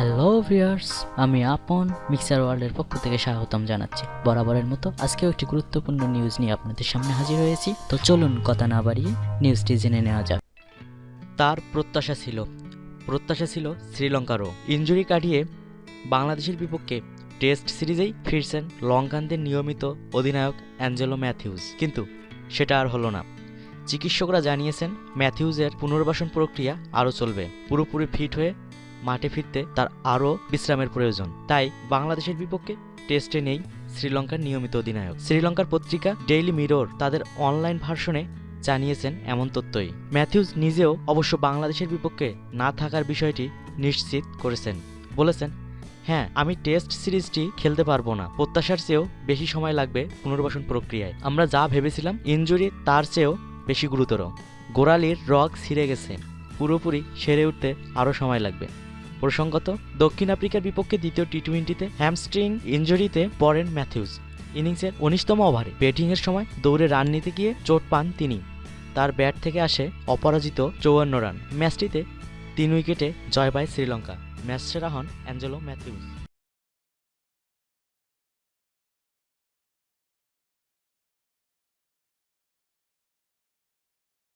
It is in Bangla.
হ্যালো ভিউয়ার্স আমি আপন মিক্সার ওয়ার্ল্ডের পক্ষ থেকে স্বাগতম জানাচ্ছি। বরাবরের মতো আজকেও একটি গুরুত্বপূর্ণ নিউজ নিয়ে আপনাদের সামনে হাজির হয়েছি। তো চলুন কথা না বাড়িয়ে নিউজটি জেনে নেওয়া যাক। তার প্রত্যাশা ছিল প্রত্যাশা ছিল শ্রীলঙ্কারও। ইঞ্জুরি কাটিয়ে বাংলাদেশের বিপক্ষে টেস্ট সিরিজেই ফিরছেন লঙ্কানদের নিয়মিত অধিনায়ক অ্যাঞ্জেলো ম্যাথিউস কিন্তু সেটা আর হলো না। চিকিৎসকরা জানিয়েছেন ম্যাথিউজের পুনর্বাসন প্রক্রিয়া আরও চলবে। পুরোপুরি ফিট হয়ে মাঠে ফিরতে তার আরও বিশ্রামের প্রয়োজন। তাই বাংলাদেশের বিপক্ষে টেস্টে নেই শ্রীলঙ্কার নিয়মিত অধিনায়ক। শ্রীলঙ্কার পত্রিকা ডেইলি মিরর তাদের অনলাইন ভার্সনে জানিয়েছেন এমন তথ্যই। ম্যাথিউস নিজেও অবশ্য বাংলাদেশের বিপক্ষে না থাকার বিষয়টি নিশ্চিত করেছেন। বলেছেন হ্যাঁ আমি টেস্ট সিরিজটি খেলতে পারব না। প্রত্যাশার চেয়েও বেশি সময় লাগবে পুনর্বাসন প্রক্রিয়ায়। আমরা যা ভেবেছিলাম, ইনজুরি তার চেয়েও বেশি গুরুতর। গোড়ালির রগ ছিঁড়ে গেছে। পুরোপুরি সেরে উঠতে আরও সময় লাগবে। প্রসঙ্গত, দক্ষিণ আফ্রিকার বিপক্ষে দ্বিতীয় টি টোয়েন্টিতে হ্যামস্ট্রিং ইঞ্জুরিতে পড়েন ম্যাথিউস। ইনিংসের উনিশতম ওভারে ব্যাটিংয়ের সময় দৌড়ে রান নিতে গিয়ে চোট পান তিনি। তার ব্যাট থেকে আসে অপরাজিত চৌয়ান্ন রান। ম্যাচটিতে তিন উইকেটে জয় পায় শ্রীলঙ্কা। ম্যাচ সেরা হন অ্যাঞ্জেলো ম্যাথিউস।